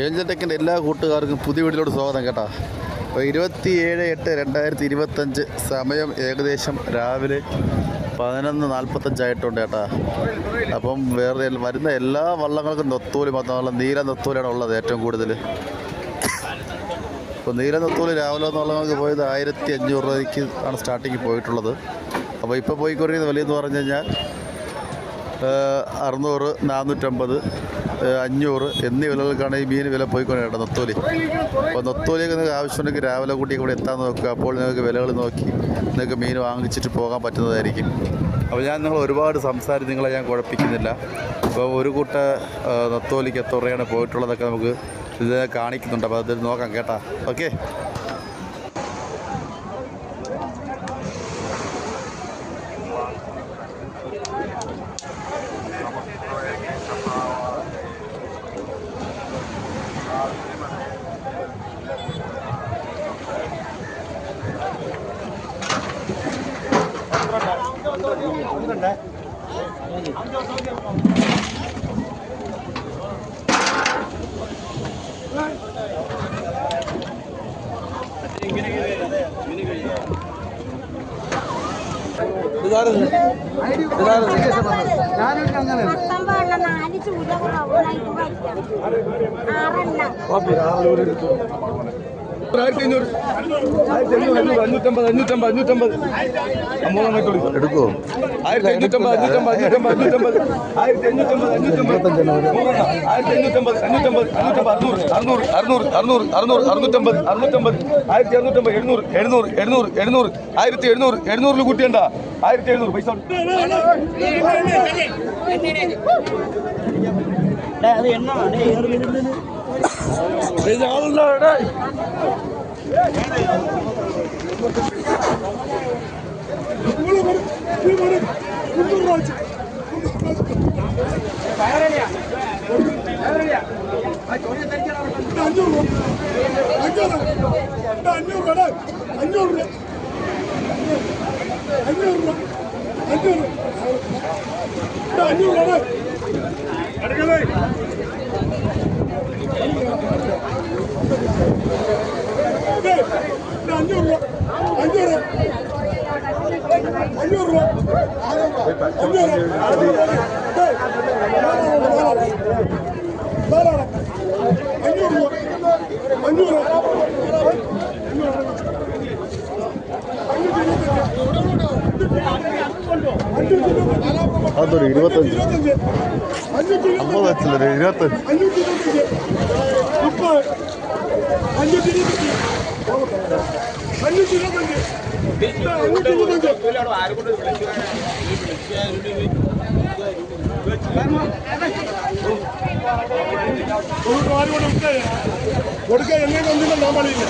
Angel ടെക്കിന്റെ എല്ലാ കൂട്ടുകാർക്കും പുതിയ വീട്ടിലോട് സ്വാഗതം കേട്ടോ. അപ്പോൾ ഇരുപത്തി ഏഴ് എട്ട് രണ്ടായിരത്തി ഇരുപത്തഞ്ച് സമയം ഏകദേശം രാവിലെ പതിനൊന്ന് നാൽപ്പത്തഞ്ചായിട്ടുണ്ട് കേട്ടാ. അപ്പം വേറെ വരുന്ന എല്ലാ വള്ളങ്ങൾക്കും നൊത്തൂലി മാത്രമല്ല നീല നൊത്തൂലാണ് ഉള്ളത് ഏറ്റവും കൂടുതൽ അപ്പോൾ നീല നൊത്തൂലി രാവിലെ വള്ളങ്ങൾക്ക് പോയത് ആയിരത്തി അഞ്ഞൂറ് രൂപയ്ക്ക് ആണ് സ്റ്റാർട്ടിങ് പോയിട്ടുള്ളത്. അപ്പോൾ ഇപ്പോൾ പോയിക്കൊണ്ടിരിക്കുന്നത് വിലയെന്ന് പറഞ്ഞു കഴിഞ്ഞാൽ അറുന്നൂറ് നാനൂറ്റമ്പത് അഞ്ഞൂറ് എന്നീ വിലകൾക്കാണ് ഈ മീൻ വില പോയിക്കൊണ്ടിരിക്കുന്നത്. നൊത്തോലി. അപ്പോൾ നത്തോലിയൊക്കെ നിങ്ങൾക്ക് ആവശ്യമുണ്ടെങ്കിൽ രാവിലെ കൂട്ടി ഇവിടെ എത്താൻ നോക്കുക. അപ്പോൾ നിങ്ങൾക്ക് വിലകൾ നോക്കി നിങ്ങൾക്ക് മീൻ വാങ്ങിച്ചിട്ട് പോകാൻ പറ്റുന്നതായിരിക്കും. അപ്പോൾ ഞാൻ നിങ്ങൾ ഒരുപാട് സംസാരം നിങ്ങളെ ഞാൻ കുഴപ്പിക്കുന്നില്ല. അപ്പോൾ ഒരു കൂട്ട നത്തോലിക്ക് രൂപയാണ് പോയിട്ടുള്ളതൊക്കെ നമുക്ക് ഇത് കാണിക്കുന്നുണ്ട്. അപ്പോൾ അത് നോക്കാം കേട്ടാ. ഓക്കെ. പത്തൊമ്പതെണ്ണം നാല് ചൂല കുറവുണ്ടായിട്ട് പഠിക്കാം ആറെണ്ണം ആയിരത്തി അഞ്ഞൂറ് ആയിരത്തി അഞ്ഞൂറ് അഞ്ഞൂറ് അഞ്ഞൂറ്റമ്പത് അഞ്ഞൂറ്റമ്പത് അഞ്ഞൂറ്റമ്പത് അഞ്ഞൂറ്റമ്പത് ആയിരത്തി അഞ്ഞൂറ്റമ്പത് അഞ്ഞൂറ്റമ്പത് അഞ്ഞൂറ്റമ്പത് അഞ്ഞൂറ്റമ്പത് അറുന്നൂറ് അറുന്നൂറ് അറുന്നൂറ് അറുന്നൂറ് അറുന്നൂറ് അറുന്നൂറ്റമ്പത് അറുന്നൂറ്റമ്പത് ആയിരത്തി അറുന്നൂറ്റമ്പത് എഴുന്നൂറ് എഴുന്നൂറ് എഴുന്നൂറ് എഴുന്നൂറ് ആയിരത്തി എഴുന്നൂറ് എഴുന്നൂറിൽ കൂട്ടിയണ്ട ആയിരത്തി എഴുന്നൂറ് പൈസ இது ஆளுநர் அஞ்சூறு அஞ்சூறு ഉണ്ട്. ഇത് ആളുണ്ടോ ഇവിടെ? അതൊരു ഇരുപത്തഞ്ച് അമ്പത് വെച്ചില്ല ഇരുപത്തഞ്ച് അഞ്ഞൂറ്റി ഇരുപത്തഞ്ച് മുപ്പത് അഞ്ഞൂറ്റി അഞ്ഞൂറ്റി ഇരുപത്തഞ്ച് അഞ്ഞൂറ്റി ഇരുപത്തഞ്ച് എല്ലാം എന്നെ കൊണ്ടില്ല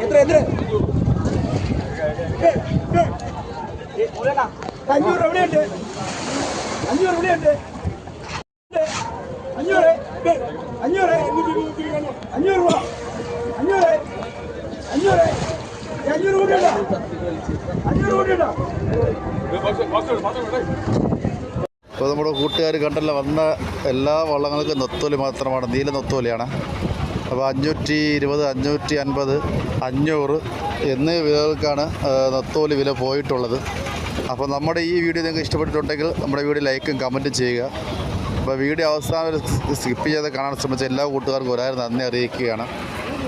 ഞാൻ എത്ര? അഞ്ഞൂറ് എവിടെയുണ്ട് അഞ്ഞൂറ് എവിടെയുണ്ട് അഞ്ഞൂറ് അഞ്ഞൂറ്. അഞ്ഞൂറ് രൂപ. അഞ്ഞൂറ്. അഞ്ഞൂറ്. അഞ്ഞൂറ് കൂട്ടിയുണ്ടോ അഞ്ഞൂറ് കൂടിയുണ്ടോ ഇപ്പോൾ നമ്മുടെ കൂട്ടുകാർ കണ്ടല്ല വന്ന എല്ലാ വള്ളങ്ങൾക്കും നൊത്തോലി മാത്രമാണ് നീല നൊത്തോലിയാണ്. അപ്പോൾ അഞ്ഞൂറ്റി ഇരുപത് അഞ്ഞൂറ്റി അൻപത് അഞ്ഞൂറ് എന്നീ വിലകൾക്കാണ് നത്തോലി വില പോയിട്ടുള്ളത്. അപ്പോൾ നമ്മുടെ ഈ വീഡിയോ നിങ്ങൾക്ക് ഇഷ്ടപ്പെട്ടിട്ടുണ്ടെങ്കിൽ നമ്മുടെ വീഡിയോ ലൈക്കും കമന്റും ചെയ്യുക. അപ്പോൾ വീഡിയോ അവസാനം സ്കിപ്പ് ചെയ്ത് കാണാൻ ശ്രമിച്ച എല്ലാ കൂട്ടുകാർക്കും ഒരായിരം നന്ദി അറിയിക്കുകയാണ്.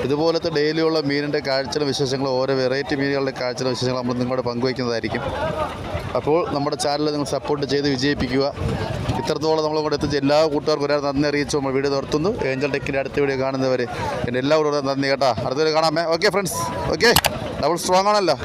ഇതുപോലത്തെ ഡെയിലിയുള്ള മീനിന്റെ കാഴ്ചയുടെ വിശേഷങ്ങൾ ഓരോ വെറൈറ്റി മീനുകളുടെ കാഴ്ചയുടെ വിശേഷങ്ങൾ നമ്മൾ നിങ്ങളോട് പങ്കുവയ്ക്കുന്നതായിരിക്കും. അപ്പോൾ നമ്മുടെ ചാനൽ നിങ്ങൾ സപ്പോർട്ട് ചെയ്ത് വിജയിപ്പിക്കുക. ഇത്രത്തോളം നമ്മൾ ഇവിടെ എത്തിച്ച എല്ലാ കൂട്ടുകാർക്കും ഒരാൾ നന്ദി അറിയിച്ചു. നമ്മൾ വീഡിയോ നിർത്തുന്നു. ഏഞ്ചൽ ടെക്കിന്റെ അടുത്ത വീഡിയോ കാണുന്നവർ എന്റെ എല്ലാവരോടും നന്ദി കേട്ടോ. അടുത്ത video കാണാമേ okay friends. Okay. Double strong ആണല്ലോ